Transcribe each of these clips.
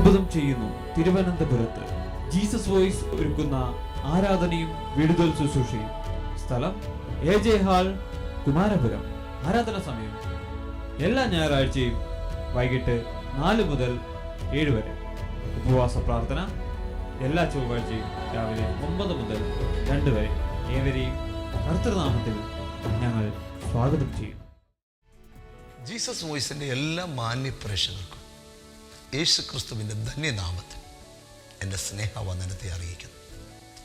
അത്ഭുതം ചെയ്യുന്നു. തിരുവനന്തപുരത്ത് ജീസസ് വോയിസ് ഒരുക്കുന്ന ആരാധനയും വിടുതൽ ശുശ്രൂഷയും. സ്ഥലം എ ജെ ഹാൾ കുമാരപുരം. ആരാധന സമയം. എല്ലാ ഞായറാഴ്ചയും വൈകിട്ട് നാല് മുതൽ ഏഴ് വരെ. ഉപവാസ പ്രാർത്ഥന എല്ലാ ചൊവ്വാഴ്ചയും രാവിലെ ഒമ്പത് മുതൽ രണ്ട് വരെ. ഏവരെയും കർത്തൃനാമത്തിൽ ഞങ്ങൾ സ്വാഗതം ചെയ്യുന്നു. ജീസസ് വോയിസിന്റെ എല്ലാ മാന്യ പ്രേക്ഷകർക്കും യേശു ക്രിസ്തുവിന്റെ ധന്യനാമത്തിൽ എന്റെ സ്നേഹവന്ദനത്തെ അറിയിക്കുന്നു.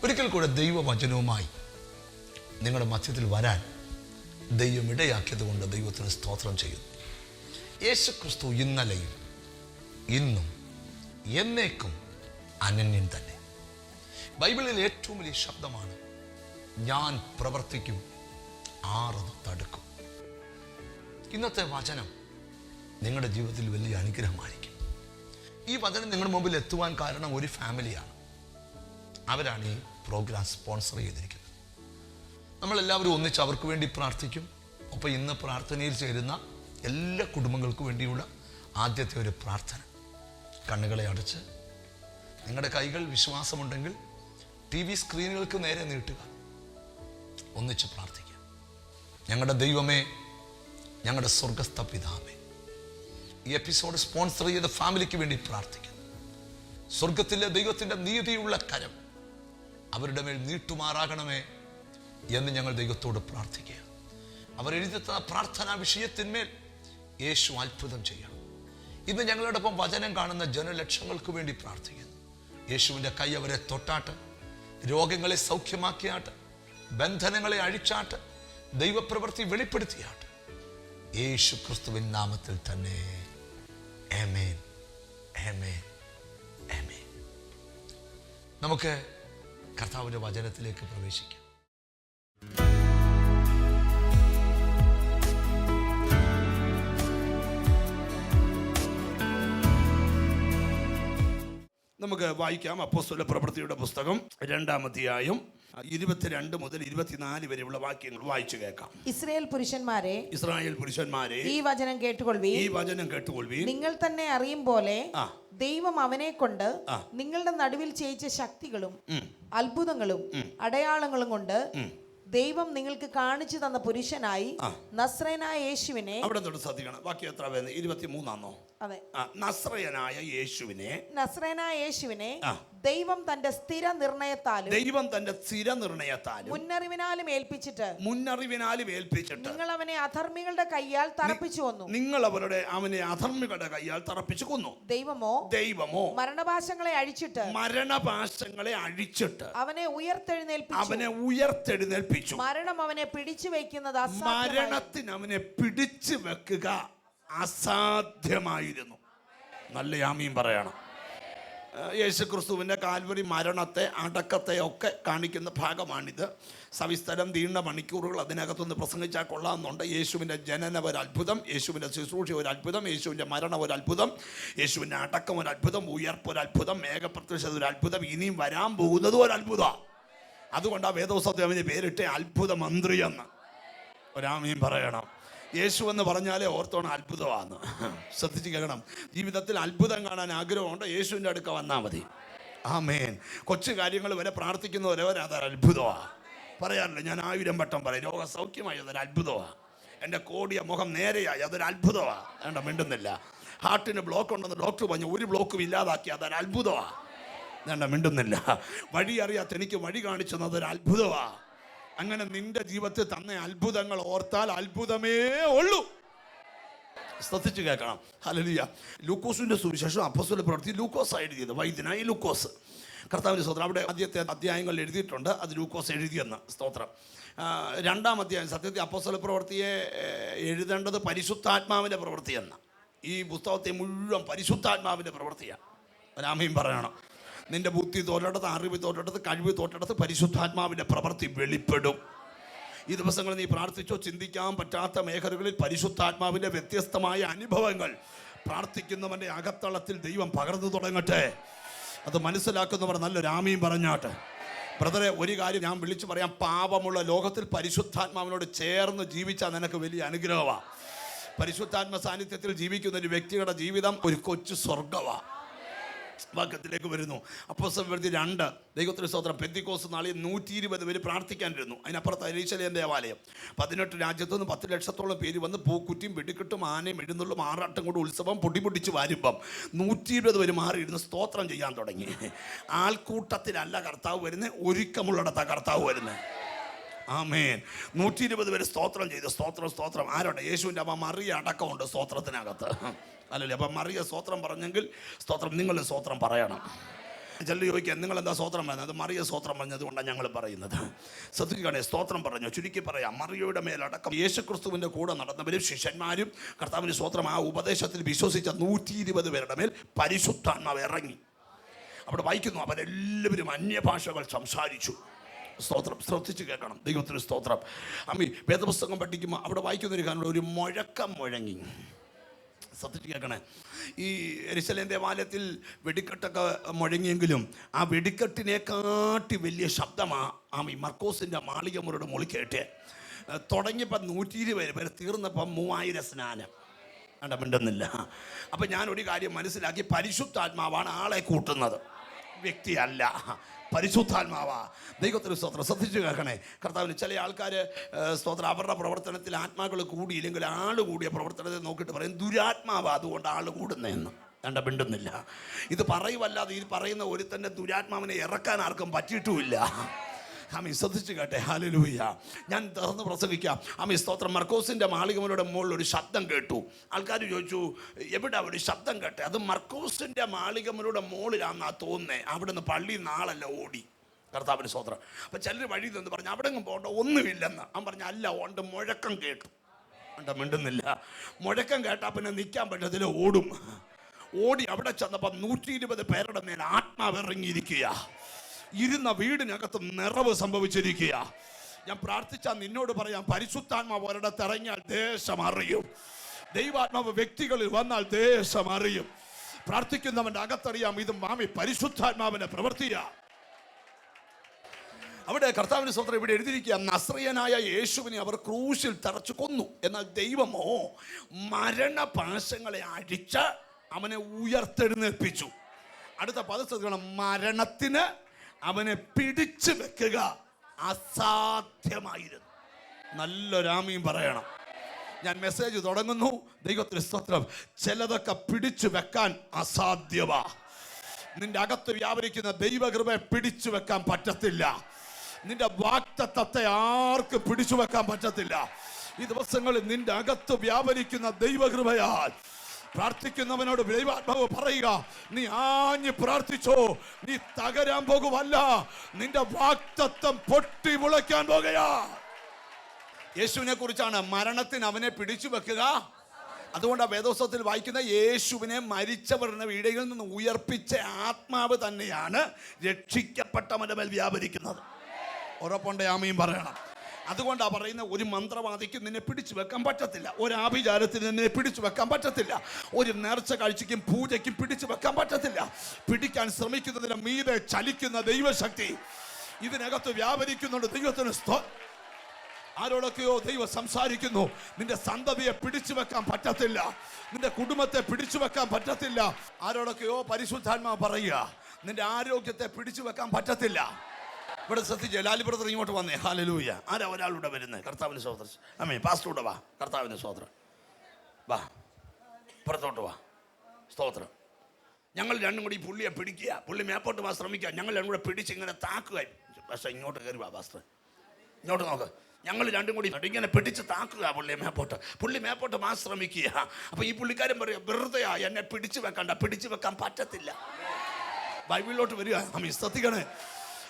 ഒരിക്കൽ കൂടെ ദൈവവചനവുമായി നിങ്ങളുടെ മധ്യത്തിൽ വരാൻ ദൈവം ഇടയാക്കിയത് കൊണ്ട് ദൈവത്തിന് സ്തോത്രം ചെയ്യുന്നു. യേശു ക്രിസ്തു ഇന്നലെയും ഇന്നും എന്നേക്കും അനന്യൻ തന്നെ. ബൈബിളിൽ ഏറ്റവും വലിയ ശബ്ദമാണ് ഞാൻ പ്രവർത്തിക്കും ആറത് തടുക്കും. ഇന്നത്തെ വചനം നിങ്ങളുടെ ജീവിതത്തിൽ വലിയ അനുഗ്രഹമായിരിക്കും. ഈ വചനം നിങ്ങളുടെ മുമ്പിൽ എത്തുവാൻ കാരണം ഒരു ഫാമിലിയാണ്. അവരാണ് ഈ പ്രോഗ്രാം സ്പോൺസർ ചെയ്തിരിക്കുന്നത്. നമ്മളെല്ലാവരും ഒന്നിച്ച് അവർക്ക് വേണ്ടി പ്രാർത്ഥിക്കും. അപ്പോൾ ഇന്ന് പ്രാർത്ഥനയിൽ ചേരുന്ന എല്ലാ കുടുംബങ്ങൾക്കും വേണ്ടിയുള്ള ആദ്യത്തെ ഒരു പ്രാർത്ഥന. കണ്ണുകളെ അടച്ച് നിങ്ങളുടെ കൈകൾ വിശ്വാസമുണ്ടെങ്കിൽ ടി വി സ്ക്രീനുകൾക്ക് നേരെ നീട്ടുക. ഒന്നിച്ച് പ്രാർത്ഥിക്കുക. ഞങ്ങളുടെ ദൈവമേ ഞങ്ങളുടെ സ്വർഗസ്ഥ പിതാവേ ഈ എപ്പിസോഡ് സ്പോൺസർ ചെയ്ത ഫാമിലിക്ക് വേണ്ടി പ്രാർത്ഥിക്കുന്നു. സ്വർഗത്തിലെ ദൈവത്തിന്റെ നീതിയുള്ള കരം അവരുടെ മേൽ നീട്ടുമാറാകണമേ എന്ന് ഞങ്ങൾ ദൈവത്തോട് പ്രാർത്ഥിക്കുക. അവർ എഴുതിത്ത പ്രാർത്ഥനാ വിഷയത്തിന്മേൽ യേശു അത്ഭുതം ചെയ്യണം. ഇന്ന് ഞങ്ങളോടൊപ്പം വചനം കാണുന്ന ജനലക്ഷങ്ങൾക്ക് വേണ്ടി പ്രാർത്ഥിക്കുന്നു. യേശുവിന്റെ കൈ അവരെ തൊട്ടാട്ട് രോഗങ്ങളെ സൗഖ്യമാക്കിയാട്ട് ബന്ധനങ്ങളെ അഴിച്ചാട്ട് ദൈവപ്രവൃത്തി വെളിപ്പെടുത്തിയാട്ട്. യേശു ക്രിസ്തുവിൻ നാമത്തിൽ തന്നെ. ആമേൻ ആമേൻ ആമേൻ നമുക്ക് കർത്താവിന്റെ വചനത്തിലേക്ക് പ്രവേശിക്കാം. നമുക്ക് വായിക്കാം അപ്പോസ്തല പ്രവൃത്തിയുടെ പുസ്തകം രണ്ടാം അധ്യായം. ഇരുപത്തിരണ്ട് മുതൽ ഇരുപത്തിനാല് വരെയുള്ള വാക്യങ്ങൾ വായിച്ചു കേൾക്കാം. ഇസ്രായേൽ പുരുഷന്മാരെ ഇസ്രായേൽ പുരുഷന്മാരെ ഈ വചനം കേട്ടുകൊള്ളി ഈ വചനം കേട്ടുകൊള്ളി നിങ്ങൾ തന്നെ അറിയും പോലെ ദൈവം അവനെ കൊണ്ട് നിങ്ങളുടെ നടുവിൽ ചെയ്യിച്ച ശക്തികളും അത്ഭുതങ്ങളും അടയാളങ്ങളും കൊണ്ട് ദൈവം നിങ്ങൾക്ക് കാണിച്ചു തന്ന പുരുഷനായി നസ്രനായ യേശുവിനെ അവിടെ തൊട്ട് ശ്രദ്ധിക്കണം. ബാക്കി എത്ര പേര് ഇരുപത്തി മൂന്നാന്നോ അതെ നസ്രയനായ യേശുവിനെ നസ്രനായ യേശുവിനെ. ദൈവം തന്റെ സ്ഥിര നിർണയത്താലും ദൈവം തന്റെ സ്ഥിര നിർണയത്താലും മുന്നറിവിനാലും ഏൽപ്പിച്ചിട്ട് മുന്നറിവിനാലും ഏൽപ്പിച്ചിട്ട് നിങ്ങൾ അവനെ അധർമ്മികളുടെ കയ്യാൽ തറപ്പിച്ചു വന്നു നിങ്ങൾ അവരുടെ അവനെ അധർമ്മികളുടെ കയ്യാൽ തറപ്പിച്ചു കൊന്നു. ദൈവമോ? ദൈവമോ? മരണപാശങ്ങളെ അഴിച്ചിട്ട് മരണപാശങ്ങളെ അഴിച്ചിട്ട് അവനെ ഉയർത്തെഴുന്നേൽപ്പിച്ചു. അവനെ ഉയർത്തെഴുന്നേൽപ്പിച്ചു. മരണം അവനെ പിടിച്ചു വെക്കുന്നത്. മരണത്തിന് അവനെ പിടിച്ചു വെക്കുക അസാധ്യമായിരുന്നു. നല്ല യാമിയും പറയണം. യേശു ക്രിസ്തുവിന്റെ കാൽവരി മരണത്തെ അടക്കത്തെ ഒക്കെ കാണിക്കുന്ന ഭാഗമാണിത്. സവിസ്തരം നീണ്ട മണിക്കൂറുകൾ അതിനകത്തുനിന്ന് പ്രസംഗിച്ചാൽ കൊള്ളാമെന്നുണ്ട്. യേശുവിന്റെ ജനനം ഒരു അത്ഭുതം യേശുവിന്റെ ശുശ്രൂഷ ഒരു അത്ഭുതം യേശുവിന്റെ മരണം ഒരു അത്ഭുതം യേശുവിന്റെ അടക്കം ഒരു അത്ഭുതം ഉയർപ്പ് ഒരു അത്ഭുതം മേഘപ്രത്യക്ഷത ഒരു അത്ഭുതം ഇനിയും വരാൻ പോകുന്നതും ഒരു അത്ഭുതമാണ് അതുകൊണ്ടാണ് ആ വേദോത്സവത്തെ അവന് പേരിട്ട് അത്ഭുത മന്ത്രി എന്ന് ഒരാമയും പറയണം. യേശു എന്ന് പറഞ്ഞാലേ ഓർത്തോണം അത്ഭുതമാണ് ശ്രദ്ധിച്ച് കേൾക്കണം. ജീവിതത്തിൽ അത്ഭുതം കാണാൻ ആഗ്രഹമുണ്ട്. യേശുവിന്റെ അടുക്ക വന്നാൽ മതി. ആ മേൻ കൊച്ചു കാര്യങ്ങൾ വരെ പ്രാർത്ഥിക്കുന്നവരെ വരെ അതൊരു അത്ഭുതമാണ് പറയാറില്ല ഞാൻ ആയിരം വട്ടം പറയും രോഗസൗഖ്യമായി അതൊരു അത്ഭുതമാണ് എന്റെ കോടിയ മുഖം നേരെയായി അതൊരു അത്ഭുതമാണ് വേണ്ട മിണ്ടുന്നില്ല. ഹാർട്ടിന് ബ്ലോക്ക് ഉണ്ടെന്ന് ഡോക്ടർ പറഞ്ഞു ഒരു ബ്ലോക്കും ഇല്ലാതാക്കി അതൊരു അത്ഭുതമാണ് വേണ്ട മിണ്ടുന്നില്ല. വഴി അറിയാത്ത എനിക്ക് വഴി കാണിച്ചു അതൊരു അത്ഭുതമാണ് അത്ഭുതമാ. അങ്ങനെ നിന്റെ ജീവിതത്തിൽ തന്ന അത്ഭുതങ്ങൾ ഓർത്താൽ അത്ഭുതമേ ഉള്ളൂ. ശ്രദ്ധിച്ചു കേൾക്കണം. ഹലലിയ ലൂക്കോസിന്റെ സുവിശേഷം അപ്പസ്വല പ്രവർത്തി ലൂക്കോസ് എഴുതിയത്. വൈദ്യനായി ലൂക്കോസ്. കർത്താവിന്റെ സ്തോത്രം. അവിടെ ആദ്യത്തെ അധ്യായങ്ങൾ എഴുതിയിട്ടുണ്ട്. അത് ലൂക്കോസ് എഴുതിയെന്ന് സ്തോത്രം. രണ്ടാം അധ്യായം സത്യത്തിൽ അപ്പസ്വല പ്രവർത്തിയെ എഴുതേണ്ടത് പരിശുദ്ധാത്മാവിന്റെ പ്രവൃത്തിയെന്ന് ഈ പുസ്തകത്തെ മുഴുവൻ പരിശുദ്ധാത്മാവിന്റെ പ്രവൃത്തിയാണ്. രാമയും പറയണം. നിന്റെ ബുദ്ധി തോറ്റെടുത്ത് അറിവ് തോറ്റെടുത്ത് കഴിവ് തോറ്റെടുത്ത് പരിശുദ്ധാത്മാവിന്റെ പ്രവൃത്തി വെളിപ്പെടും. ഈ ദിവസങ്ങൾ നീ പ്രാർത്ഥിച്ചോ ചിന്തിക്കാൻ പറ്റാത്ത മേഖലകളിൽ പരിശുദ്ധാത്മാവിന്റെ വ്യത്യസ്തമായ അനുഭവങ്ങൾ പ്രാർത്ഥിക്കുന്നവന്റെ അകത്തളത്തിൽ ദൈവം പകർന്നു തുടങ്ങട്ടെ. അത് മനസ്സിലാക്കുന്നവർ നല്ലൊരു ആമയും പറഞ്ഞാട്ടെ. ബ്രദറെ ഒരു കാര്യം ഞാൻ വിളിച്ചു പറയാം. പാപമുള്ള ലോകത്തിൽ പരിശുദ്ധാത്മാവിനോട് ചേർന്ന് ജീവിച്ചാൽ നിനക്ക് വലിയ വാക്യത്തിലേക്ക് വരുന്നു. അപ്പോ പ്രവൃത്തി രണ്ട്. ദൈവത്തിന് സ്തോത്രം. പെന്തിക്കോസ് നാളെ നൂറ്റി ഇരുപത് പേര് പ്രാർത്ഥിക്കാനിരുന്നു. അതിനപ്പുറത്ത് അരീശലേം ദേവാലയം. പതിനെട്ട് രാജ്യത്തുനിന്ന് പത്ത് ലക്ഷത്തോളം പേര് വന്ന് പൂക്കുറ്റിയും വെടിക്കെട്ടും ആനയും എഴുന്നള്ളും ആറാട്ടം കൊണ്ട് ഉത്സവം പൊടിപൊടിച്ച് വരുമ്പം നൂറ്റി ഇരുപത് പേര് മാറിയിരുന്ന് സ്തോത്രം ചെയ്യാൻ തുടങ്ങി. ആൾക്കൂട്ടത്തിലല്ല കർത്താവ് വരുന്നത് ഒരുക്കമുള്ളിടത്താണ് കർത്താവ് വരുന്നത് ആമേൻ. നൂറ്റി ഇരുപത് പേര് സ്തോത്രം ചെയ്തു. സ്തോത്രം സ്തോത്രം. ആരോട്ടെ? യേശുവിന്റെ അമ്മ മറിയ അടക്കമുണ്ട് സ്തോത്രത്തിനകത്ത്. അല്ലല്ലേ അപ്പം മറിയ സ്തോത്രം പറഞ്ഞെങ്കിൽ സ്തോത്രം നിങ്ങൾ സ്തോത്രം പറയണം. ചെല്ലു ചോദിക്കാൻ നിങ്ങൾ എന്താ സ്തോത്രം അത് മറിയ സ്തോത്രം പറഞ്ഞത് കൊണ്ടാണ് ഞങ്ങൾ പറയുന്നത്. ശ്രദ്ധിക്കുകയാണെ സ്തോത്രം പറഞ്ഞു. ചുരുക്കി പറയാം മറിയയുടെ മേലടക്കം യേശുക്രിസ്തുവിന്റെ കൂടെ നടന്നവരും ശിഷ്യന്മാരും കർത്താവിന് സ്തോത്രം ആ ഉപദേശത്തിൽ വിശ്വസിച്ച നൂറ്റി ഇരുപത് പേരുടെ മേൽ പരിശുദ്ധാത്മാവ് ഇറങ്ങി. അവിടെ വായിക്കുന്നു അവരെല്ലാവരും അന്യഭാഷകൾ സംസാരിച്ചു. സ്തോത്രം ശ്രദ്ധിച്ച് കേൾക്കണം. ദൈവത്തിന് സ്തോത്രം. അമ്മി വേദപുസ്തകം പഠിക്കുമ്പോൾ അവിടെ വായിക്കുന്നൊരു കാരണം ഒരു മുഴക്കം മുഴങ്ങി. ശ്രദ്ധിച്ച് കേൾക്കണേ. ഈ എരിശലേം ദേവാലയത്തിൽ വെടിക്കെട്ടൊക്കെ മുഴങ്ങിയെങ്കിലും ആ വെടിക്കെട്ടിനെക്കാട്ടി വലിയ ശബ്ദമാ ആമി മർക്കോസിന്റെ മാളികമുരുടെ മുളി കേട്ട്. തുടങ്ങിയപ്പോൾ നൂറ്റി ഇരുപത് പേര് തീർന്നപ്പം മൂവായിരം സ്നാനം. ഇടപെടുന്നില്ല അപ്പം ഞാൻ ഒരു കാര്യം മനസ്സിലാക്കി. പരിശുദ്ധാത്മാവാണ് ആളെ കൂട്ടുന്നത്. വ്യക്തിയല്ല. പരിശുദ്ധാത്മാവാ. ദൈവത്തിന് സ്തോത്രം. ശ്രദ്ധിച്ചു കേൾക്കണേ. കർത്താവിന് ചില ആൾക്കാർ സ്തോത്രം. അവരുടെ പ്രവർത്തനത്തിൽ ആത്മാക്കൾ കൂടി ഇല്ലെങ്കിൽ ആൾ കൂടിയ പ്രവർത്തനത്തെ നോക്കിയിട്ട് പറയും ദുരാത്മാവാ അതുകൊണ്ട് ആൾ കൂടുന്നതെന്ന്. കണ്ട മിണ്ടുന്നില്ല. ഇത് പറയുമല്ലാതെ ഇത് പറയുന്ന ഒരുത്തന്നെ ദുരാത്മാവിനെ ഇറക്കാൻ ആർക്കും പറ്റിയിട്ടുമില്ല. ആമി ശ്രദ്ധിച്ചു കേട്ടെ. ഹാലലൂയ ഞാൻ തുറന്ന് പ്രസംഗിക്കാം. ആമി സ്തോത്രം. മർക്കോസിന്റെ മാളികമലയുടെ മുകളിൽ ഒരു ശബ്ദം കേട്ടു. ആൾക്കാർ ചോദിച്ചു എവിടെ ഒരു ശബ്ദം കേട്ടെ? അത് മർക്കോസിന്റെ മാളികമലയുടെ മുകളിലാണെന്നാ തോന്നുന്നേ. നിന്ന് പള്ളി നാളല്ല ഓടി. കർത്താവിന്റെ സ്തോത്രം. അപ്പം ചിലർ വഴി നിന്ന് പറഞ്ഞു അവിടെ എങ്ങും പോകണ്ട ഒന്നുമില്ലെന്ന്. അവൻ പറഞ്ഞു അല്ല ഓണ്ട് മുഴക്കം കേട്ടു. ഉണ്ട് മിണ്ടുന്നില്ല. മുഴക്കം കേട്ടാൽ പിന്നെ നിൽക്കാൻ പറ്റത്തില്ല ഓടും. ഓടി അവിടെ ചെന്നപ്പോൾ നൂറ്റി ഇരുപത് പേരുടെ മേൽ ആത്മാവ് ഇറങ്ങിയിരിക്കുക ഇരുന്ന വീടിനകത്ത് നിറവ് സംഭവിച്ചിരിക്കുക ഞാൻ പ്രാർത്ഥിച്ചാൽ നിന്നോട് പറയാം പരിശുദ്ധാത്മാവ് ഒരിടത്ത് ഇറങ്ങിയാൽ ദേശം അറിയും. ദൈവാത്മാവ് വ്യക്തികളിൽ വന്നാൽ ദേശം അറിയും. പ്രാർത്ഥിക്കുന്നവന്റെ അകത്തറിയാം ഇത് മാമി പരിശുദ്ധാത്മാവിന്റെ പ്രവൃത്തിയാ. അവിടെ കർത്താവിന് സ്വന്തം ഇവിടെ എഴുതിയിരിക്കുക നസ്രിയനായ യേശുവിനെ അവർ ക്രൂശിൽ തറച്ചു കൊന്നു. എന്നാൽ ദൈവമോ മരണപാശങ്ങളെ അഴിച്ച് അവനെ ഉയർത്തെഴുന്നേൽപ്പിച്ചു. അടുത്ത പദസ്ഥ മരണത്തിന് അവനെ പിടിച്ചു വെക്കുക അസാധ്യമായിരുന്നു. നല്ലൊരാമയും പറയണം. ഞാൻ മെസ്സേജ് തുടങ്ങുന്നു. ദൈവത്തിന് സ്തോത്രം. ചിലതൊക്കെ പിടിച്ചു വെക്കാൻ അസാധ്യമാ. നിന്റെ അകത്ത് വ്യാപരിക്കുന്ന ദൈവകൃപയെ പിടിച്ചു വെക്കാൻ പറ്റത്തില്ല. നിന്റെ വാക്തത്വത്തെ ആർക്ക് പിടിച്ചു വെക്കാൻ പറ്റത്തില്ല. ഈ ദിവസങ്ങളിൽ നിന്റെ അകത്ത് വ്യാപരിക്കുന്ന ദൈവകൃപയാൽ പ്രാർത്ഥിക്കുന്നവനോട് ദൈവാത്മാവ് പറയുക നീ ആഞ്ഞു പ്രാർത്ഥിച്ചോ നീ തകരാൻ പോകുമല്ല നിന്റെ വാക്തത്വം പൊട്ടി മുളയ്ക്കാൻ പോകുകയാ. യേശുവിനെ കുറിച്ചാണ് മരണത്തിന് അവനെ പിടിച്ചു വെക്കുക. അതുകൊണ്ട് ആ വേദോത്സവത്തിൽ വായിക്കുന്ന യേശുവിനെ മരിച്ചവരുടെ വീടുകളിൽ നിന്ന് ഉയർപ്പിച്ച ആത്മാവ് തന്നെയാണ് രക്ഷിക്കപ്പെട്ടവന്റെ മേൽ വ്യാപരിക്കുന്നത്. ഉറപ്പുണ്ട് ആമയും പറയണം. അതുകൊണ്ടാണ് പറയുന്ന ഒരു മന്ത്രവാദിക്കും നിന്നെ പിടിച്ചു വെക്കാൻ പറ്റത്തില്ല. ഒരു ആഭിചാരത്തിന് നിന്നെ പിടിച്ചു വെക്കാൻ പറ്റത്തില്ല. ഒരു നേർച്ച കാഴ്ചയ്ക്കും പൂജയ്ക്കും പിടിച്ചു വെക്കാൻ പറ്റത്തില്ല. പിടിക്കാൻ ശ്രമിക്കുന്നതിന് മീതെ ചലിക്കുന്ന ദൈവശക്തി ഇതിനകത്ത് വ്യാപരിക്കുന്നുണ്ട്. ദൈവത്തിന് സ്തോ ആരോടൊക്കെയോ ദൈവം സംസാരിക്കുന്നു. നിന്റെ സന്തതിയെ പിടിച്ചു വെക്കാൻ പറ്റത്തില്ല. നിന്റെ കുടുംബത്തെ പിടിച്ചു വെക്കാൻ പറ്റത്തില്ല. ആരോടൊക്കെയോ പരിശുദ്ധാത്മാ പറയുക നിന്റെ ആരോഗ്യത്തെ പിടിച്ചു വെക്കാൻ പറ്റത്തില്ല. ഇവിടെ ശ്രദ്ധിച്ചേ ലാലി ബ്രദർ ഇങ്ങോട്ട് വന്നേ. ഹാലലൂയ ആരാ ഒരാളുടെ വരുന്നത് കർത്താവിന് സഹോദരൻ. അമ്മേ പാസ്റ്റൂടെ വാ. കർത്താവിന് സഹോദരൻ. വാ. പുറത്തോട്ട് വാ. സ്തോത്രം. ഞങ്ങൾ രണ്ടും കൂടി പുള്ളിയെ പിടിക്കുക. പുള്ളി മേപ്പോട്ട് വാ ശ്രമിക്കുക. ഞങ്ങൾ രണ്ടും കൂടെ പിടിച്ച് ഇങ്ങനെ താക്കുക. പക്ഷേ ഇങ്ങോട്ട് കയറി വാ പാസ്റ്റർ ഇങ്ങോട്ട് നോക്ക്. ഞങ്ങൾ രണ്ടും കൂടി ഇങ്ങനെ പിടിച്ച് താക്കുക പുള്ളിയെ മേപ്പോട്ട്. പുള്ളി മേപ്പോട്ട് മാ ശ്രമിക്കുക. അപ്പോൾ ഈ പുള്ളിക്കാരൻ പറയുക വെറുതെയാ എന്നെ പിടിച്ചു വെക്കണ്ട. പിടിച്ചു വെക്കാൻ പറ്റത്തില്ല. ബൈബിളിലോട്ട് വരിക. അമ്മ ശ്രദ്ധിക്കണേ.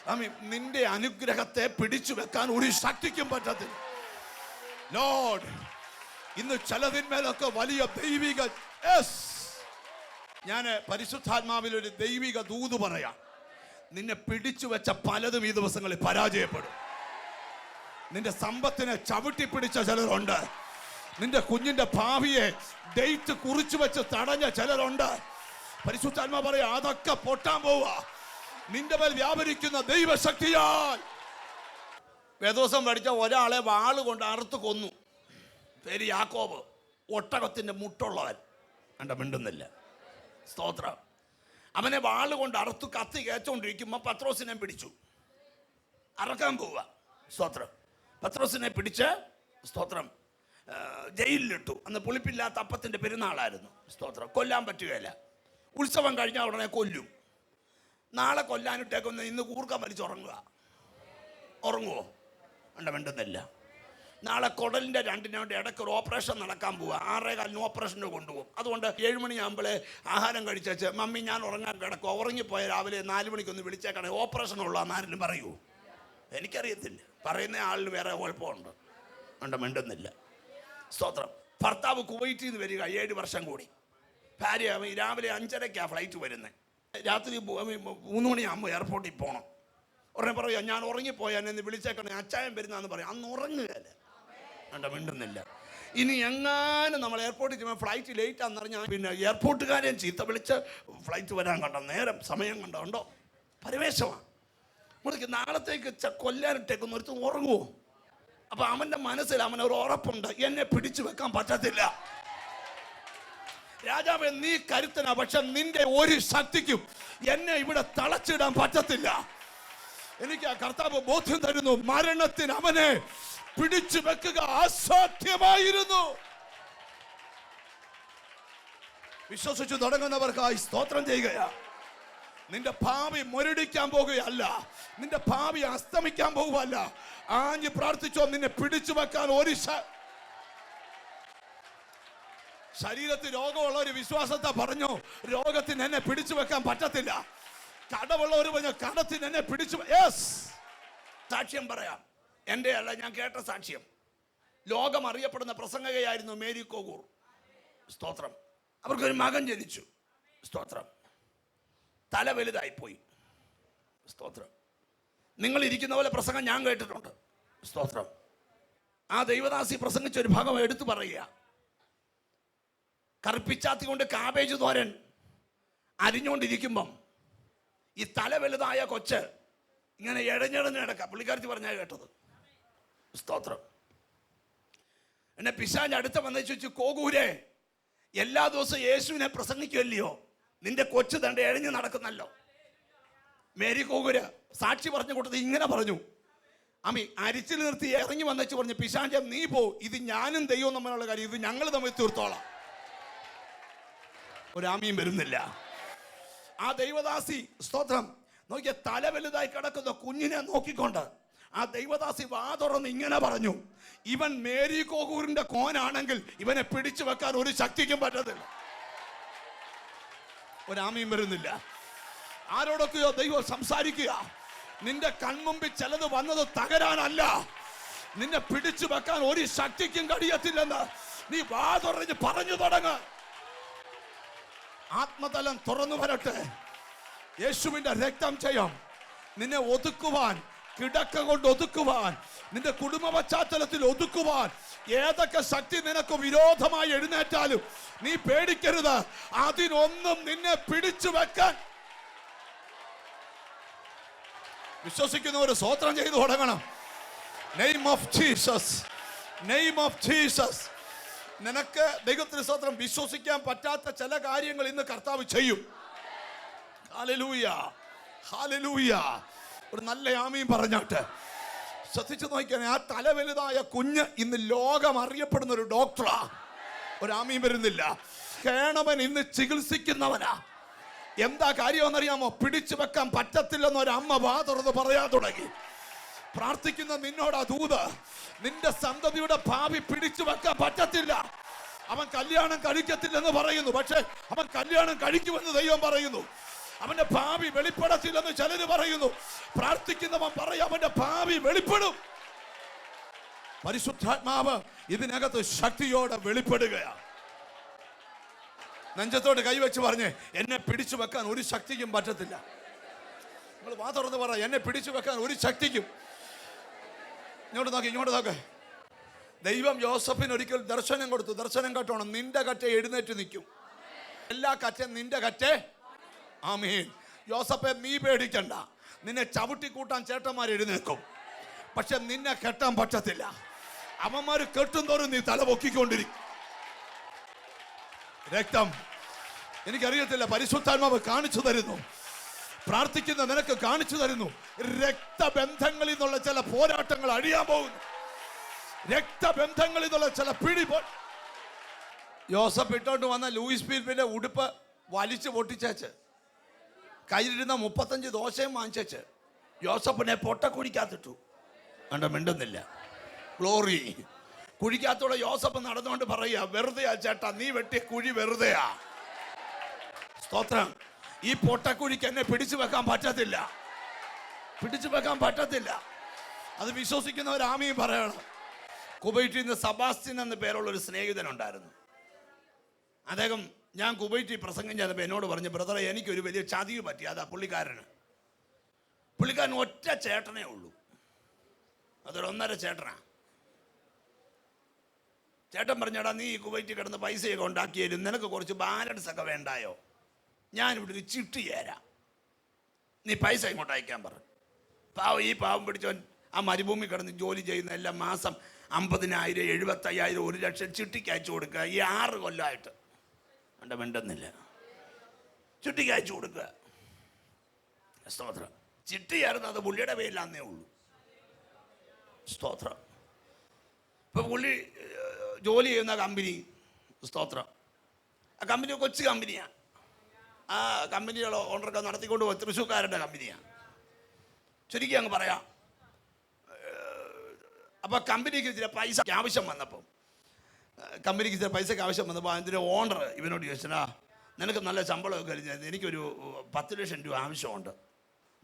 അമ്മി നിന്റെ അനുഗ്രഹത്തെ പിടിച്ചു വെക്കാൻ ഒരു ശക്തിക്കും പറ്റത്തില്ല. ലോഡ് ഇന്ന് ചിലതിന്മേലൊക്കെ വലിയ ദൈവിക ഞാൻ പരിശുദ്ധാത്മാവിൽ ഒരു ദൈവിക ദൂത് പറയാം. നിന്നെ പിടിച്ചു വെച്ച പലതും ഈ ദിവസങ്ങളിൽ പരാജയപ്പെടും. നിന്റെ സമ്പത്തിനെ ചവിട്ടി പിടിച്ച ചിലരുണ്ട്. നിന്റെ കുഞ്ഞിന്റെ ഭാവിയെ ഡേറ്റ് കുറിച്ചു വെച്ച് തടഞ്ഞ ചിലരുണ്ട്. പരിശുദ്ധാത്മാ പറയാ അതൊക്കെ പൊട്ടാൻ പോവുക നിന്റെ മേൽ വ്യാപരിക്കുന്ന ദൈവശക്തിയാൽ. വേദോസം പഠിച്ച ഒരാളെ വാൾ കൊണ്ട് അറുത്ത് കൊന്നു. പേര് യാക്കോബ്. ഒട്ടകത്തിന്റെ മുട്ടുള്ളവൻ. കണ്ട മിണ്ടുന്നില്ല. സ്തോത്രം. അവനെ വാൾ കൊണ്ട് അറുത്തു കത്തി കയച്ചുകൊണ്ടിരിക്കുമ്പോൾ പത്രോസിനെ പിടിച്ചു. അറക്കാൻ പോവുക സ്തോത്രം. പത്രോസിനെ പിടിച്ച് സ്തോത്രം ജയിലിലിട്ടു. അന്ന് പുളിപ്പില്ലാത്ത അപ്പത്തിന്റെ പെരുന്നാളായിരുന്നു. സ്തോത്രം. കൊല്ലാൻ പറ്റുകയില്ല. ഉത്സവം കഴിഞ്ഞാൽ ഉടനെ കൊല്ലും. നാളെ കൊല്ലാനിട്ടേക്കൊന്ന് ഇന്ന് കൂർക്ക വലിച്ചുറങ്ങുക ഉറങ്ങുമോ വേണ്ട വേണ്ടുന്നില്ല നാളെ കുടലിന്റെ രണ്ടിനോട് ഇടയ്ക്ക് ഒരു ഓപ്പറേഷൻ നടക്കാൻ പോവുക. ആറേ കാലിന് ഓപ്പറേഷന് കൊണ്ടുപോകും. അതുകൊണ്ട് ഏഴ് മണിയാകുമ്പോഴേ ആഹാരം കഴിച്ചേച്ച് മമ്മി ഞാൻ ഉറങ്ങാൻ കിടക്കുക ഉറങ്ങിപ്പോയ രാവിലെ നാല് മണിക്കൊന്ന് വിളിച്ചേക്കണേ. ഓപ്പറേഷൻ ഉള്ളതെന്ന് ആരെങ്കിലും പറയൂ? എനിക്കറിയത്തില്ല. പറയുന്ന ആളിന് വേറെ കുഴപ്പമുണ്ട്. ഉണ്ട് മിണ്ടുന്നില്ല. സ്തോത്രം. ഭർത്താവ് കുവൈറ്റിൽ നിന്ന് വരിക. ഏഴ് വർഷം കൂടി. ഭാര്യ രാവിലെ അഞ്ചരയ്ക്കാണ് ഫ്ലൈറ്റ് വരുന്നത് രാത്രി മൂന്ന് മണിയാകുമ്പോൾ എയർപോർട്ടിൽ പോകണം ഉടനെ പറയുക ഞാൻ ഉറങ്ങിപ്പോയാൽ എന്നെ വിളിച്ചേക്കണേ അച്ചായം വരുന്നതെന്ന് പറയും. അന്ന് ഉറങ്ങുകയല്ല. വേണ്ട മിണ്ടുന്നില്ല. ഇനി എങ്ങാനും നമ്മൾ എയർപോർട്ടിൽ ചെയ്യുമ്പോൾ ഫ്ലൈറ്റ് ലേറ്റ് ആണെന്ന് പറഞ്ഞാൽ പിന്നെ എയർപോർട്ടുകാരെയും ചീത്ത വിളിച്ച് ഫ്ലൈറ്റ് വരാൻ കണ്ടോ നേരം സമയം കണ്ടോ ഉണ്ടോ? പരിവേഷമാണ് മുറിക്ക് നാളത്തേക്ക് കൊല്ലാനിട്ടേക്കുന്ന ഒരുത്ത് ഉറങ്ങുമോ അപ്പം അവന്റെ മനസ്സിൽ അവനൊരു ഉറപ്പുണ്ട് എന്നെ പിടിച്ചു വെക്കാൻ പറ്റത്തില്ല. രാജാവെ നീ കരുത്തന പക്ഷെ നിന്റെ ഒരു ശക്തിക്കും എന്നെ ഇവിടെ തളച്ചിടാൻ പറ്റത്തില്ല. എനിക്ക് ആ കർത്താവ് ബോധ്യം തരുന്നു മരണത്തിന് അവനെ പിടിച്ചു വെക്കുക അസാധ്യമായിരുന്നു. വിശ്വസിച്ചു തുടങ്ങുന്നവർക്കായി സ്തോത്രം ചെയ്യുകയാ. നിന്റെ ഭാവി മുരടിക്കാൻ പോകുകയല്ല നിന്റെ ഭാവി അസ്തമിക്കാൻ പോകുകയല്ല. ആഞ്ഞ് പ്രാർത്ഥിച്ചോ നിന്നെ പിടിച്ചു വെക്കാൻ ഒരു ശരീരത്തിൽ രോഗമുള്ള ഒരു വിശ്വാസത്തെ പറഞ്ഞു രോഗത്തിന് എന്നെ പിടിച്ചു വെക്കാൻ പറ്റത്തില്ല. കടമുള്ള ഒരു പറഞ്ഞു കടത്തിന് എന്നെ പിടിച്ചു യെസ് സാക്ഷ്യം പറയാം. എന്റെ അല്ല ഞാൻ കേട്ട സാക്ഷ്യം. ലോകം അറിയപ്പെടുന്ന പ്രസംഗകയായിരുന്നു മേരി കോകൂർ സ്തോത്രം. അവർക്കൊരു മകൻ ജനിച്ചു. സ്തോത്രം. തല വലുതായിപ്പോയി. സ്തോത്രം. നിങ്ങൾ ഇരിക്കുന്ന പോലെ പ്രസംഗം ഞാൻ കേട്ടിട്ടുണ്ട്. സ്തോത്രം. ആ ദൈവദാസി പ്രസംഗിച്ച ഒരു ഭാഗം എടുത്തു പറയുക. കറുപ്പിച്ചാത്തി കൊണ്ട് കാബേജ് തോരൻ അരിഞ്ഞുകൊണ്ടിരിക്കുമ്പം ഈ തല വലുതായ കൊച്ച് ഇങ്ങനെ എഴഞ്ഞെടഞ്ഞ് കിടക്കാം പുള്ളിക്കാരത്തി പറഞ്ഞാൽ കേട്ടത്. സ്തോത്രം. എന്നെ പിശാൻ അടുത്ത വന്ന ചോദിച്ചു കോകൂരെ എല്ലാ ദിവസവും യേശുവിനെ പ്രസംഗിക്കുമല്ലയോ നിന്റെ കൊച്ചു തണ്ട് എഴഞ്ഞു നടക്കുന്നല്ലോ. മേരി കോകുര സാക്ഷി പറഞ്ഞു കൊടുത്തത് ഇങ്ങനെ പറഞ്ഞു. അമ്മി അരിച്ചിൽ നിർത്തി ഇറങ്ങി വന്നേച്ച് പറഞ്ഞു പിശാഞ്ചം നീ പോ. ഇത് ഞാനും ദൈവവും തമ്മിലുള്ള കാര്യം. ഇത് ഞങ്ങൾ തമ്മിൽ തീർത്തോളാം. ഒരാമിയും വരുന്നില്ല. ആ ദൈവദാസി സ്തോത്രം. നോക്കിയ തല വലുതായി കിടക്കുന്ന കുഞ്ഞിനെ നോക്കിക്കൊണ്ട് ആ ദൈവദാസി വാ തുറന്ന് ഇങ്ങനെ പറഞ്ഞു ഇവൻ മേരി കോകൂറിന്റെ കോനാണെങ്കിൽ ഇവനെ പിടിച്ചു വെക്കാൻ ഒരു ശക്തിക്കും പറ്റത്തില്ല. ഒരാമയും വരുന്നില്ല. ആരോടൊക്കെയോ ദൈവം സംസാരിക്കുക. നിന്റെ കൺമുമ്പിൽ ചിലത് വന്നത് തകരാനല്ല. നിന്നെ പിടിച്ചു വെക്കാൻ ഒരു ശക്തിക്കും കഴിയത്തില്ലെന്ന് നീ വാ തുറഞ്ഞ് പറഞ്ഞു തുടങ്ങ. ആത്മതലം തുറന്നു വരട്ടെ. യേശുവിന്റെ രക്തം ചെയ്യാം നിന്നെ ഒതുക്കുവാൻ കിടക്ക കൊണ്ട് ഒതുക്കുവാൻ നിന്റെ കുടുംബ പശ്ചാത്തലത്തിൽ ഒതുക്കുവാൻ ഏതൊക്കെ ശക്തി നിനക്ക് വിരോധമായി എഴുന്നേറ്റാലും നീ പേടിക്കരുത്. അതിനൊന്നും നിന്നെ പിടിച്ചു വെക്കാൻ. വിശ്വസിക്കുന്ന ഒരു സ്വോത്രം ചെയ്തു തുടങ്ങണം. Name of Jesus name of Jesus നിനക്ക് ദൈവത്തിന് സ്വത്രം വിശ്വസിക്കാൻ പറ്റാത്ത ചില കാര്യങ്ങൾ ഇന്ന് കർത്താവ് ചെയ്യും. ഒരു നല്ല ആമയും പറഞ്ഞാട്ട്. ശ്രദ്ധിച്ചു നോക്കിയാൽ ആ തല വലുതായ കുഞ്ഞ് ഇന്ന് ലോകം അറിയപ്പെടുന്ന ഒരു ഡോക്ടറാ ഒരു ആമയും വരുന്നില്ല. കേണവൻ ഇന്ന് ചികിത്സിക്കുന്നവനാ. എന്താ കാര്യമെന്നറിയാമോ? പിടിച്ചു വെക്കാൻ പറ്റത്തില്ലെന്ന് ഒരു അമ്മ വാ തുറന്ന് പറയാൻ തുടങ്ങി. പ്രാർത്ഥിക്കുന്ന നിന്നോടാ ദൂത്. നിന്റെ സന്തതിയുടെ ഭാവി പിടിച്ചു വെക്കാൻ പറ്റത്തില്ല. അവൻ കല്യാണം കഴിക്കത്തില്ലെന്ന് പറയുന്നു. പക്ഷെ അവൻ കല്യാണം കഴിക്കുമെന്ന് ദൈവം പറയുന്നു. അവന്റെ ഭാവി വെളിപ്പെടത്തില്ലെന്ന് ചിലര് പറയുന്നു. പ്രാർത്ഥിക്കുന്നവൻ പറയും അവന്റെ ഭാവി വെളിപ്പെടും. പരിശുദ്ധാത്മാവ് ഇതിനകത്ത് ശക്തിയോടെ വെളിപ്പെടുകയാണ് നെഞ്ചത്തോട് കൈവച്ച് പറഞ്ഞ് എന്നെ പിടിച്ചു വെക്കാൻ ഒരു ശക്തിക്കും പറ്റത്തില്ല. നമ്മൾ വാ തുറന്ന് പറ എന്നെ പിടിച്ചു വെക്കാൻ ഒരു ശക്തിക്കും. ഇങ്ങോട്ട് നോക്കി ഇങ്ങോട്ട് നോക്ക്. ദൈവം ജോസഫിന് ഒരിക്കൽ ദർശനം കൊടുത്തു. ദർശനം കേട്ടോണം. നിന്റെ കറ്റ എഴുന്നേറ്റ് നിൽക്കും. എല്ലാ കറ്റയും നിന്റെ കറ്റേ. ആമീൻ. ജോസഫെ നീ പേടിക്കണ്ട. നിന്നെ ചവിട്ടി കൂട്ടാൻ ചേട്ടന്മാർ എഴുന്നേക്കും പക്ഷെ നിന്നെ കെട്ടാൻ പറ്റത്തില്ല. അവന്മാര് കെട്ടും തോറും നീ തല പൊക്കിക്കൊണ്ടിരിക്കും. രക്തം. എനിക്കറിയത്തില്ല പരിശുദ്ധാത്മാവ് കാണിച്ചു തരുന്നു. പ്രാർത്ഥിക്കുന്ന നിനക്ക് കാണിച്ചു തരുന്നു. രക്തബന്ധങ്ങളിൽ നിന്നുള്ള ചില പോരാട്ടങ്ങൾ അഴിയാൻ പോകുന്നു. രക്തബന്ധങ്ങളിൽ നിന്നുള്ള ചില പിടി ജോസഫ് ഇട്ടോണ്ട് വന്ന ലൂയിസ് പീൽപ്പിന്റെ ഉടുപ്പ് വലിച്ചു പൊട്ടിച്ചേച്ച്. കയ്യിലിരുന്ന മുപ്പത്തഞ്ച് ദോശയും വാങ്ങിച്ചേച്ച് യോസഫിനെ പൊട്ട കുഴിക്കാത്തിട്ടു കണ്ട മിണ്ടുന്നില്ല. ഗ്ലോറി കുഴിക്കകത്തൂടെ ജോസഫ് നടന്നുകൊണ്ട് പറയുക വെറുതെയാ ചേട്ടാ നീ വെട്ടിയ കുഴി വെറുതെയാ. സ്തോത്രം. ഈ പൊട്ടക്കുഴിക്ക് എന്നെ പിടിച്ചു വെക്കാൻ പറ്റത്തില്ല. പിടിച്ചു വെക്കാൻ പറ്റത്തില്ല. അത് വിശ്വസിക്കുന്ന ഒരു ആമിയും പറയണം. കുബൈറ്റിൽ നിന്ന് സബാസ്റ്റിൻ എന്ന പേരുള്ള ഒരു സ്നേഹിതനുണ്ടായിരുന്നു. അദ്ദേഹം ഞാൻ കുബൈറ്റി പ്രസംഗം ചെയ്തപ്പോൾ എന്നോട് പറഞ്ഞു ബ്രദറെ എനിക്കൊരു വലിയ ചതിവ് പറ്റി. അതാ പുള്ളിക്കാരന്. പുള്ളിക്കാരൻ ഒറ്റ ചേട്ടനേ ഉള്ളൂ. അതൊരു ഒന്നര ചേട്ടനാ. ചേട്ടൻ പറഞ്ഞടാ നീ ഈ കുവൈറ്റിൽ കിടന്ന് പൈസയൊക്കെ ഉണ്ടാക്കിയാലും നിനക്ക് കുറച്ച് ബാലൻസ് ഒക്കെ വേണ്ടായോ? ഞാനിവിടെ ഒരു ചിട്ടി ചേരാം. നീ പൈസ ഇങ്ങോട്ട് അയക്കാൻ പറ. പാവം ഈ പാവം പിടിച്ചവൻ ആ മരുഭൂമി കിടന്ന് ജോലി ചെയ്യുന്ന എല്ലാ മാസം അമ്പതിനായിരം എഴുപത്തയ്യായിരം ഒരു ലക്ഷം ചിട്ടിക്ക് അയച്ചു കൊടുക്കുക. ഈ ആറ് കൊല്ലമായിട്ട് വേണ്ട മിണ്ടുന്നില്ല. ചിട്ടിക്ക് അയച്ചു കൊടുക്കുക. സ്തോത്രം. ചിട്ടി ചേർന്ന് അത് പുള്ളിയുടെ പേരിലാന്നേ ഉള്ളൂ. സ്തോത്രം. ഇപ്പൊ പുള്ളി ജോലി ചെയ്യുന്ന കമ്പനി. സ്തോത്രം. ആ കമ്പനി കൊച്ചു കമ്പനിയാണ് ആ കമ്പനികളോ ഓണറൊക്കെ നടത്തിക്കൊണ്ട് പോയി തൃശ്ശൂക്കാരുടെ കമ്പനിയാണ് ചുരുക്കി അങ്ങ് പറയാം. അപ്പോൾ കമ്പനിക്ക് ഇച്ചിരി പൈസ ആവശ്യം വന്നപ്പോൾ കമ്പനിക്ക് ഇച്ചിരി പൈസക്ക് ആവശ്യം വന്നപ്പോൾ അതിന്റെ ഓണർ ഇവനോട് ചോദിച്ചാ നിനക്ക് നല്ല ശമ്പളമൊക്കെ കഴിഞ്ഞാൽ എനിക്കൊരു പത്ത് ലക്ഷം രൂപ ആവശ്യമുണ്ട്.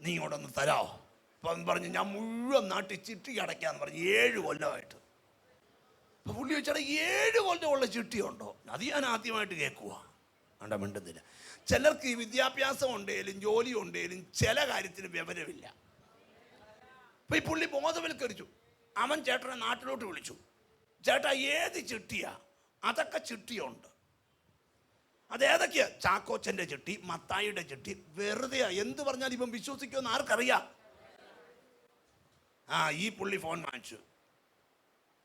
നീ ഇങ്ങോട്ടൊന്ന് തരാമോ അപ്പം പറഞ്ഞു ഞാൻ മുഴുവൻ നാട്ടിൽ ചിട്ടി അടയ്ക്കാന്ന് പറഞ്ഞു ഏഴ് കൊല്ലമായിട്ട്. അപ്പോൾ പുള്ളി ചോദിച്ചാൽ ഏഴ് കൊല്ലമുള്ള ചിട്ടിയുണ്ടോ? അത് ഞാൻ ആദ്യമായിട്ട് കേൾക്കുക കണ്ട മിണ്ടുന്നില്ല ചിലർക്ക് ഈ വിദ്യാഭ്യാസം ഉണ്ടെങ്കിലും ജോലി ഉണ്ടെങ്കിലും ചില കാര്യത്തിന് വിവരമില്ല. അപ്പൊ ഈ പുള്ളി ബോധവൽക്കരിച്ചു. അവൻ ചേട്ടനെ നാട്ടിലോട്ട് വിളിച്ചു. ചേട്ടാ ഏത് ചിട്ടിയാ? അതൊക്കെ ചിട്ടിയുണ്ട്. അതേതൊക്കെയാ ചാക്കോച്ചന്റെ ചിട്ടി മത്തായിയുടെ ചിട്ടി വെറുതെയാ. എന്ത് പറഞ്ഞാൽ ഇപ്പം വിശ്വസിക്കുമെന്ന് ആർക്കറിയാം? ആ ഈ പുള്ളി ഫോൺ വാങ്ങിച്ചു.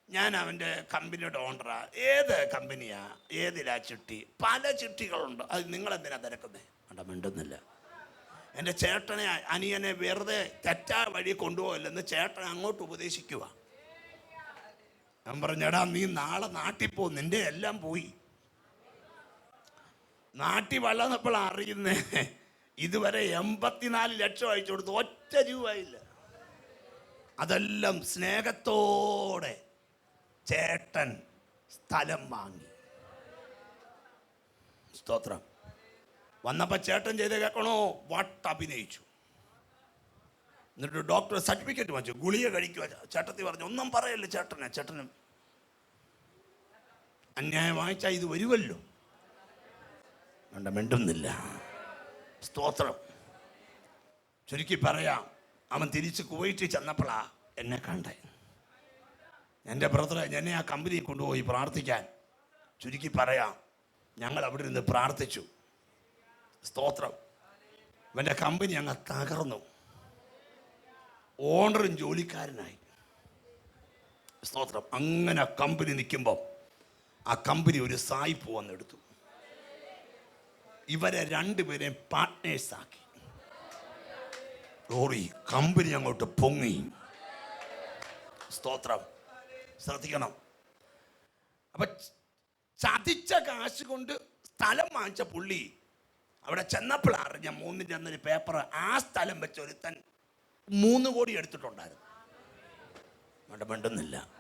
ഞാൻ അവന്റെ കമ്പനിയുടെ ഓണറാ. ഏത് കമ്പനിയാ? ഏതിലാ ചിട്ടി? പല ചിട്ടികളുണ്ട്. അത് നിങ്ങളെന്തിനാ തിരക്കുന്നത് അവിടെ മിണ്ടുന്നില്ല. എന്റെ ചേട്ടനെ അനിയനെ വെറുതെ തെറ്റാ വഴി കൊണ്ടുപോകല്ലെന്ന് ചേട്ടൻ അങ്ങോട്ട് ഉപദേശിക്കുക ഞാൻ പറഞ്ഞടാ നീ നാളെ നാട്ടിൽ പോ. നിന്റെ എല്ലാം പോയി. നാട്ടി വളർന്നപ്പോൾ അറിയുന്നേ ഇതുവരെ എൺപത്തിനാല് ലക്ഷം അയച്ചു കൊടുത്തു. ഒറ്റ രൂപയില്ല. അതെല്ലാം സ്നേഹത്തോടെ ചേട്ടൻ സ്ഥലം വാങ്ങി. സ്തോത്രം. വന്നപ്പോൾ ചേട്ടൻ ചെയ്ത് കേൾക്കണോ വട്ട് അഭിനയിച്ചു. എന്നിട്ട് ഡോക്ടർ സർട്ടിഫിക്കറ്റ് വാങ്ങിച്ചു. ഗുളിക കഴിക്കുക. ചേട്ടത്തി പറഞ്ഞു ഒന്നും പറയല്ലേ ചേട്ടനെ? ചേട്ടന് അന്യായം വാങ്ങിച്ചാൽ ഇത് വരുമല്ലോ വേണ്ട മിണ്ടുന്നില്ല. സ്തോത്രം. ചുരുക്കി പറയാം അവൻ തിരിച്ച് കുവൈറ്റിൽ ചെന്നപ്പോഴാ എന്നെ കണ്ടേ എന്റെ ബ്രദറെ എന്നെ ആ കമ്പനിയിൽ കൊണ്ടുപോയി പ്രാർത്ഥിക്കാൻ. ചുരുക്കി പറയാം ഞങ്ങൾ അവിടെ ഇരുന്ന് പ്രാർത്ഥിച്ചു. സ്തോത്രം. ഇവന്റെ കമ്പനി അങ്ങ് തകർന്നു. ഓണറും ജോലിക്കാരനായി. സ്തോത്രം. അങ്ങനെ കമ്പനി നിൽക്കുമ്പം ആ കമ്പനി ഒരു സായിപ്പ് വന്നെടുത്തു. ഇവരെ രണ്ടുപേരെയും പാർട്ട്നേഴ്സാക്കി ലോറി കമ്പനി അങ്ങോട്ട് പൊങ്ങി. സ്തോത്രം. ശ്രദ്ധിക്കണം. അപ്പൊ ചതിച്ച കാശ് കൊണ്ട് സ്ഥലം വാങ്ങിച്ച പുള്ളി അവിടെ ചെന്നപ്പോൾ അറിഞ്ഞ മൂന്നിന്റെ അന്നൊരു പേപ്പർ ആ സ്ഥലം വെച്ച് ഒരുത്തൻ മൂന്ന് കോടി എടുത്തിട്ടുണ്ടായിരുന്നു. അവിടെ മിണ്ടുന്നില്ല.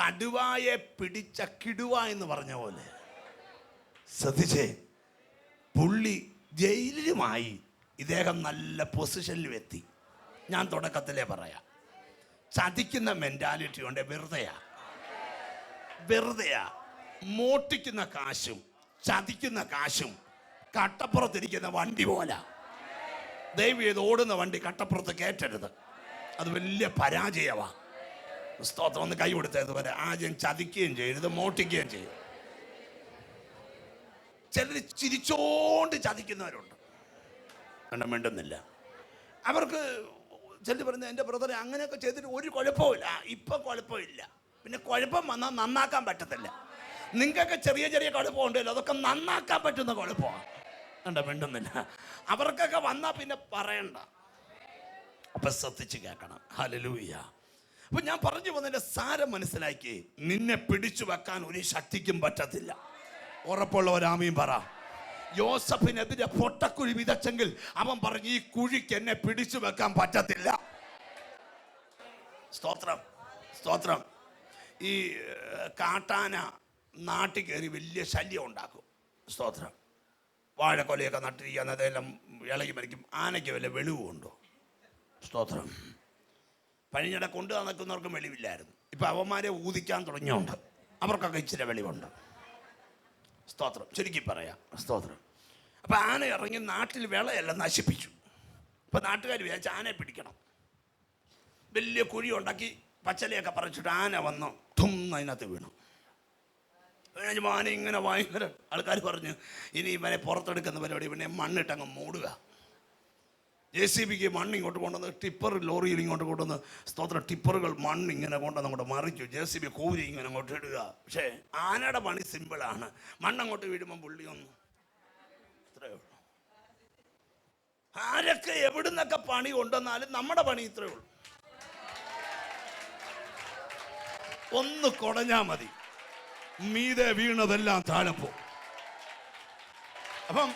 കടുവായെ പിടിച്ച കിടുവ എന്ന് പറഞ്ഞ പോലെ. ശ്രദ്ധിച്ചേ പുള്ളി ജയിലിലുമായി ഇദ്ദേഹം നല്ല പൊസിഷനിലും എത്തി. ഞാൻ തുടക്കത്തിലേ പറയാം. ചതിക്കുന്ന മെന്റാലിറ്റി ഉണ്ട്. വെറുതെയാ. വെറുതെയാ. മോട്ടിക്കുന്ന കാശും ചതിക്കുന്ന കാശും കട്ടപ്പുറത്തിരിക്കുന്ന വണ്ടി പോലെ. ദൈവം ചെയ്ത് ഓടുന്ന വണ്ടി കട്ടപ്പുറത്ത് കയറ്റരുത്. അത് വലിയ പരാജയമാ സ്തോത്രം ഒന്ന് കൈ കൊടുത്തത് വരെ ആദ്യം ചതിക്കുകയും ചെയ്യരുത് മോട്ടിക്കുകയും ചെയ്യും ചിലർ ചിരിച്ചോണ്ട് ചതിക്കുന്നവരുണ്ട്. കണ്ട വേണ്ടുന്നില്ല അവർക്ക് ചിലർ പറഞ്ഞു എന്റെ ബ്രദറെ അങ്ങനെയൊക്കെ ചെയ്തിട്ട് ഒരു കുഴപ്പമില്ല ഇപ്പം കുഴപ്പമില്ല. പിന്നെ കുഴപ്പം വന്നാൽ നന്നാക്കാൻ പറ്റത്തില്ല. നിങ്ങൾക്കൊക്കെ ചെറിയ ചെറിയ കുഴപ്പമുണ്ടല്ലോ അതൊക്കെ നന്നാക്കാൻ പറ്റുന്ന കുഴപ്പമാണ്. കണ്ട മിണ്ടുന്നില്ല. അവർക്കൊക്കെ വന്നാൽ പിന്നെ പറയണ്ട. അപ്പം ശ്രദ്ധിച്ച് കേൾക്കണം. ഹലലൂയ അപ്പം ഞാൻ പറഞ്ഞു വന്നതിന്റെ സാരം മനസ്സിലാക്കി. നിന്നെ പിടിച്ചു വെക്കാൻ ഒരു ശക്തിക്കും പറ്റത്തില്ല. ഉറപ്പുള്ളവരാമീൻ പറ. യോസഫിനെതിരെ പൊട്ടക്കുഴി വിതച്ചെങ്കിൽ അവൻ പറഞ്ഞു ഈ കുഴിക്ക് എന്നെ പിടിച്ചു വെക്കാൻ പറ്റത്തില്ല. സ്തോത്രം സ്തോത്രം. ഈ കാട്ടാന നാട്ടിൽ കയറി വലിയ ശല്യം ഉണ്ടാക്കും. സ്തോത്രം. വാഴക്കൊലയൊക്കെ നട്ടിരിക്കുക അതെല്ലാം ഇളകി മരിക്കും ആനയ്ക്ക് വല്ല വെളിവുണ്ടോ സ്തോത്രം. പഴിഞ്ഞട കൊണ്ടു നടക്കുന്നവർക്കും വെളിവില്ലായിരുന്നു. ഇപ്പം അവന്മാരെ ഊതിക്കാൻ തുടങ്ങിയോണ്ട് അവർക്കൊക്കെ ഇച്ചിരി വെളിവുണ്ട്. സ്തോത്രം. ചുരുക്കി പറയാം. സ്തോത്രം. അപ്പോൾ ആന ഇറങ്ങി നാട്ടിൽ വിളയെല്ലാം നശിപ്പിച്ചു. അപ്പോൾ നാട്ടുകാർ വിചാരിച്ച ആനയെ പിടിക്കണം. വലിയ കുഴി ഉണ്ടാക്കി പച്ചലയൊക്കെ പറിച്ചിട്ട് ആന വന്നു. തും അതിനകത്ത് വീണു. ആന ഇങ്ങനെ ഭയങ്കര ആൾക്കാർ പറഞ്ഞു ഇനി ഇവനെ പുറത്തെടുക്കുന്ന പരിപാടി ഇവനെ മണ്ണിട്ടങ്ങ് മൂടുക. ജെ സി ബിക്ക് മണ്ണ് ഇങ്ങോട്ട് കൊണ്ടുവന്ന് ടിപ്പർ ലോറിയിൽ ഇങ്ങോട്ട് കൊണ്ടുവന്ന് സ്തോത്ര ടിപ്പറുകൾ മണ്ണ് ഇങ്ങനെ കൊണ്ടുവന്ന് അങ്ങോട്ട് മറിച്ചു. ജെ സി ബി കൂരി ഇങ്ങനെ അങ്ങോട്ട് ഇടുക. പക്ഷേ ആനയുടെ പണി സിമ്പിളാണ്. മണ്ണങ്ങോട്ട് വീഴുമ്പോൾ പുള്ളി ഒന്ന് ഇത്രയേ ഉള്ളൂ. ആരൊക്കെ എവിടുന്നൊക്കെ പണി കൊണ്ടുവന്നാലും നമ്മുടെ പണി ഇത്രയേ ഉള്ളൂ. ഒന്ന് കുടഞ്ഞാ മതി. മീതെ വീണതെല്ലാം താഴെ പോകും. അപ്പം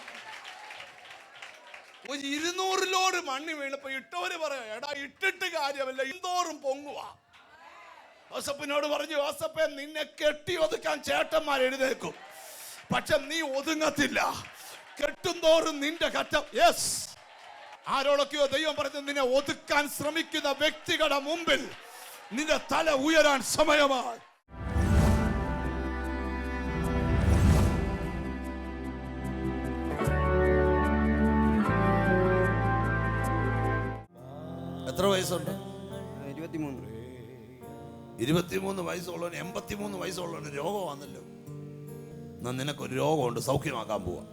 ഒരു ഇരുന്നൂറ് ലോഡ് മണ്ണി വീണപ്പോ ഇട്ടവര് പറയാം എടാ ഇട്ടിട്ട് കാര്യമല്ല ഇന്തോറും പൊങ്ങുവാ. യോസപ്പിനോട് പറഞ്ഞു യോസപ്പെ നിന്നെ കെട്ടി ഒതുക്കാൻ ചേട്ടന്മാർ എഴുന്നേക്കും പക്ഷെ നീ ഒതുങ്ങത്തില്ല. കെട്ടുന്തോറും നിന്റെ കറ്റം. യെസ് ആരോടൊക്കെയോ ദൈവം പറഞ്ഞു നിന്നെ ഒതുക്കാൻ ശ്രമിക്കുന്ന വ്യക്തികളുടെ മുമ്പിൽ നിന്റെ തല ഉയരാൻ സമയമായി. എത്ര വയസ്സുണ്ട്? ഇരുപത്തിമൂന്ന്. ഇരുപത്തിമൂന്ന് വയസ്സുള്ളവന് എൺപത്തിമൂന്ന് വയസ്സുള്ളവന് രോഗം വന്നല്ലോ എന്നാൽ നിനക്കൊരു രോഗമുണ്ട് സൗഖ്യമാക്കാൻ പോവാ.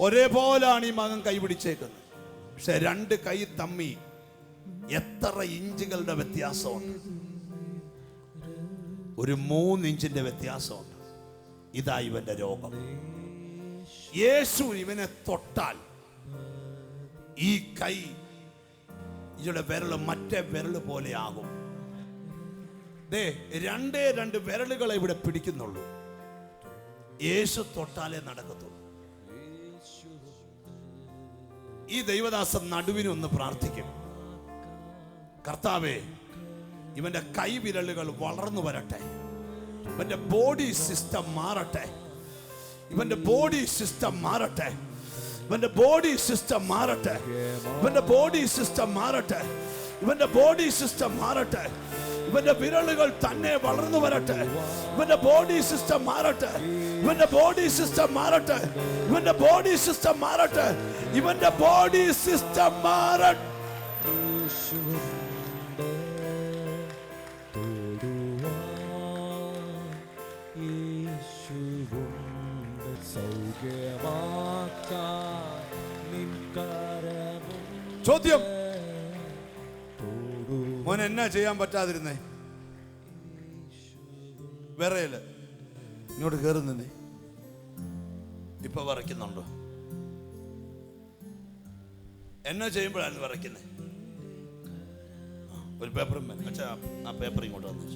ഒരേപോലാണ് ഈ മകൻ കൈ പിടിച്ചേക്കുന്നത്. പക്ഷെ രണ്ട് കൈ തമ്മി എത്ര ഇഞ്ചുകളുടെ വ്യത്യാസമുണ്ട്? ഒരു മൂന്ന് ഇഞ്ചിന്റെ വ്യത്യാസമുണ്ട്. ഇതാ ഇവന്റെ രോഗം. യേശു ഇവനെ തൊട്ടാൽ ഈ കൈ ഇവിടെ വിരൽ മറ്റേ വിരൽ പോലെയാകും ദേ രണ്ടേ രണ്ട് വിരലുകളെ ഇവിടെ പിടിക്കുന്നുള്ളൂ. യേശു തൊട്ടാലേ നടക്കത്തുള്ളൂ. ഈ ദൈവദാസൻ നടുവിനൊന്ന് പ്രാർത്ഥിക്കും. കർത്താവേ ഇവന്റെ കൈവിരലുകൾ വളർന്നു വരട്ടെ. ഇവന്റെ ബോഡി സിസ്റ്റം മാറട്ടെ. ഇവന്റെ ബോഡി സിസ്റ്റം മാറട്ടെ. ഇവന്റെ ബോഡി സിസ്റ്റം മാറട്ടെ. ഇവന്റെ ബോഡി സിസ്റ്റം മാറട്ടെ. ഇവന്റെ ബോഡി സിസ്റ്റം മാറട്ടെ. ഇവന്റെ വിരലുകൾ തന്നെ വളർന്നു വരട്ടെ. ഇവന്റെ ബോഡി സിസ്റ്റം മാറട്ടെ. ഇവന്റെ ബോഡി സിസ്റ്റം മാറട്ടെ. ഇവന്റെ ബോഡി സിസ്റ്റം മാറട്ടെ. ഇവന്റെ ബോഡി സിസ്റ്റം മാറട്ടെ. ചോദ്യം. മോൻ എന്നാ ചെയ്യാൻ പറ്റാതിരുന്നേ? വേറെ ഇങ്ങോട്ട് കയറുന്നേ ഇപ്പൊ വിറയ്ക്കുന്നുണ്ടോ എന്നാ ചെയ്യുമ്പോഴാണ് വരയ്ക്കുന്നത് ഒരു പേപ്പറും അച്ഛാ ആ പേപ്പർ ഇങ്ങോട്ട് വന്നു.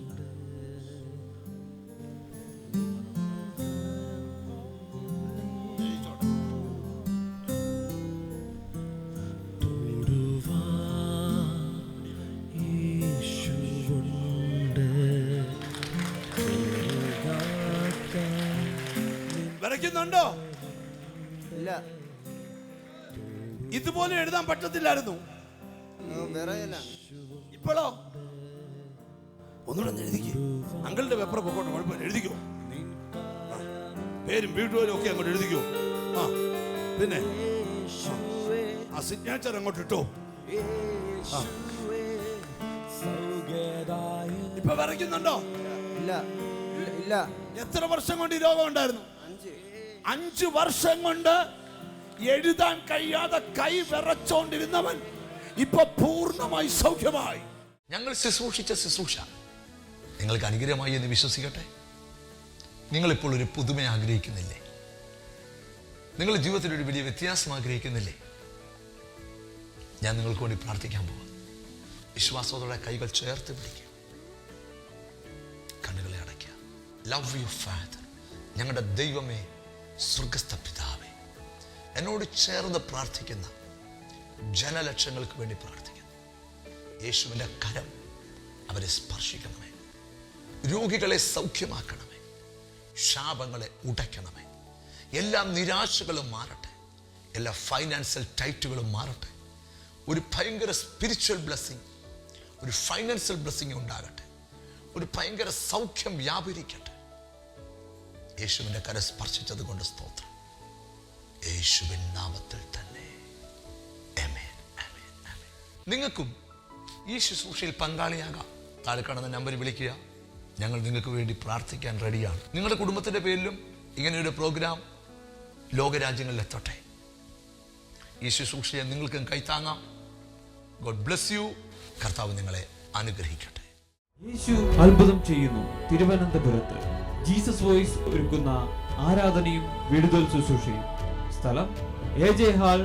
വിറയ്ക്കുന്നുണ്ടോ ഇതുപോലെ എഴുതാൻ പറ്റത്തില്ലായിരുന്നു. ഇപ്പോഴോ? ഒന്നുകൂടെ ഒന്ന് എഴുതിക്കോ. അങ്കിളിന്റെ പേപ്പർ പൊക്കോട്ടെ കുഴപ്പമില്ല. എഴുതിക്കോ. പേരും വീട്ടുപോലും ഒക്കെ അങ്ങോട്ട് എഴുതിക്കോ. ആ പിന്നെ ആ സിഗ്നേച്ചർ അങ്ങോട്ട് ഇട്ടോ. ഇപ്പൊ വിറയ്ക്കുന്നുണ്ടോ ഇല്ല ഇല്ല ഇല്ല. എത്ര വർഷം കൊണ്ട് ഈ രോഗം ഉണ്ടായിരുന്നു? അഞ്ചു വർഷം കൊണ്ട് എഴുതാൻ കഴിയാതെ കൈ വിറച്ചോണ്ടിരുന്നവൻ ഇപ്പൊ പൂർണമായി സൗഖ്യമായി. ഞങ്ങൾ ശുശ്രൂഷിച്ച ശുശ്രൂഷ. നിങ്ങൾക്ക് അനുഗ്രഹമായി എന്ന് വിശ്വസിക്കട്ടെ? നിങ്ങളിപ്പോൾ ഒരു പുതുമ ആഗ്രഹിക്കുന്നില്ലേ? നിങ്ങൾ ജീവിതത്തിൽ ഒരു വലിയ വ്യത്യാസം ആഗ്രഹിക്കുന്നില്ലേ? ഞാൻ നിങ്ങൾക്ക് വേണ്ടി പ്രാർത്ഥിക്കാൻ പോകും വിശ്വാസത്തോടെ കൈകൾ ചേർത്ത് പിടിക്കുക. കണ്ണുകളെ അടയ്ക്കുക. ലവ് യു ഫാദർ ഞങ്ങളുടെ ദൈവമേ സ്വർഗസ്ഥ പിതാവേ. എന്നോട് ചേർന്ന് പ്രാർത്ഥിക്കുന്ന ജനലക്ഷങ്ങൾക്ക് വേണ്ടി പ്രാർത്ഥിക്കുന്നു. യേശുവിന്റെ കരം അവരെ സ്പർശിക്കണമേ. രോഗികളെ സൗഖ്യമാക്കണമേ. ശാപങ്ങളെ ഉടയ്ക്കണമേ. എല്ലാ നിരാശകളും മാറട്ടെ. എല്ലാ ഫൈനാൻഷ്യൽ ടൈറ്റുകളും മാറട്ടെ. ഒരു ഭയങ്കര സ്പിരിച്വൽ ബ്ലെസ്സിങ് ഒരു ഫൈനാൻഷ്യൽ ബ്ലെസ്സിങ് ഉണ്ടാകട്ടെ. ഒരു ഭയങ്കര സൗഖ്യം വ്യാപരിക്കട്ടെ. യേശുവിന്റെ കര സ്പർശിച്ചത് കൊണ്ട് സ്തോത്രം. യേശുവിൻ നാമത്തിൽ തന്നെ. നിങ്ങൾക്കും ഈ ശുശ്രൂഷയിൽ പങ്കാളിയാകാം. താഴെ കാണുന്ന നമ്പർ വിളിക്കുക. ഞങ്ങൾ നിങ്ങൾക്ക് വേണ്ടി പ്രാർത്ഥിക്കാൻ റെഡിയാണ്. നിങ്ങളുടെ കുടുംബത്തിന്റെ പേരിലും ഇങ്ങനെയൊരു പ്രോഗ്രാം ലോകരാജ്യങ്ങളിൽ എത്തട്ടെ. ഈ ശുശ്രൂഷയെ നിങ്ങൾക്കും കൈത്താങ്ങാം. ഗോഡ് ബ്ലെസ് യു കർത്താവ് നിങ്ങളെ അനുഗ്രഹിക്കട്ടെ. യേശു അത്ഭുതം ചെയ്യുന്നു തിരുവനന്തപുരത്ത്. ജീസസ് വോയിസ് ഒരുക്കുന്ന ആരാധനയും വിടുതൽ ശുശ്രൂഷയും. സ്ഥലം. A J hall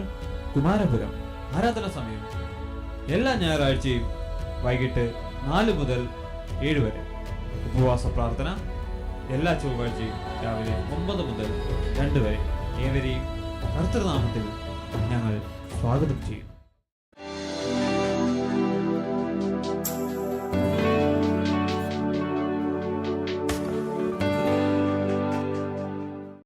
Kumarapuram. ആരാധന സമയം? എല്ലാ ഞായറാഴ്ചയും വൈകിട്ട് നാല് മുതൽ ഏഴ് വരെ. ഉപവാസ പ്രാർത്ഥന എല്ലാ ചൊവ്വാഴ്ചയും രാവിലെ ഒമ്പത് മുതൽ രണ്ട് വരെ. ഏവരെയും കർത്തൃനാമത്തിൽ ഞങ്ങൾ സ്വാഗതം ചെയ്യുന്നു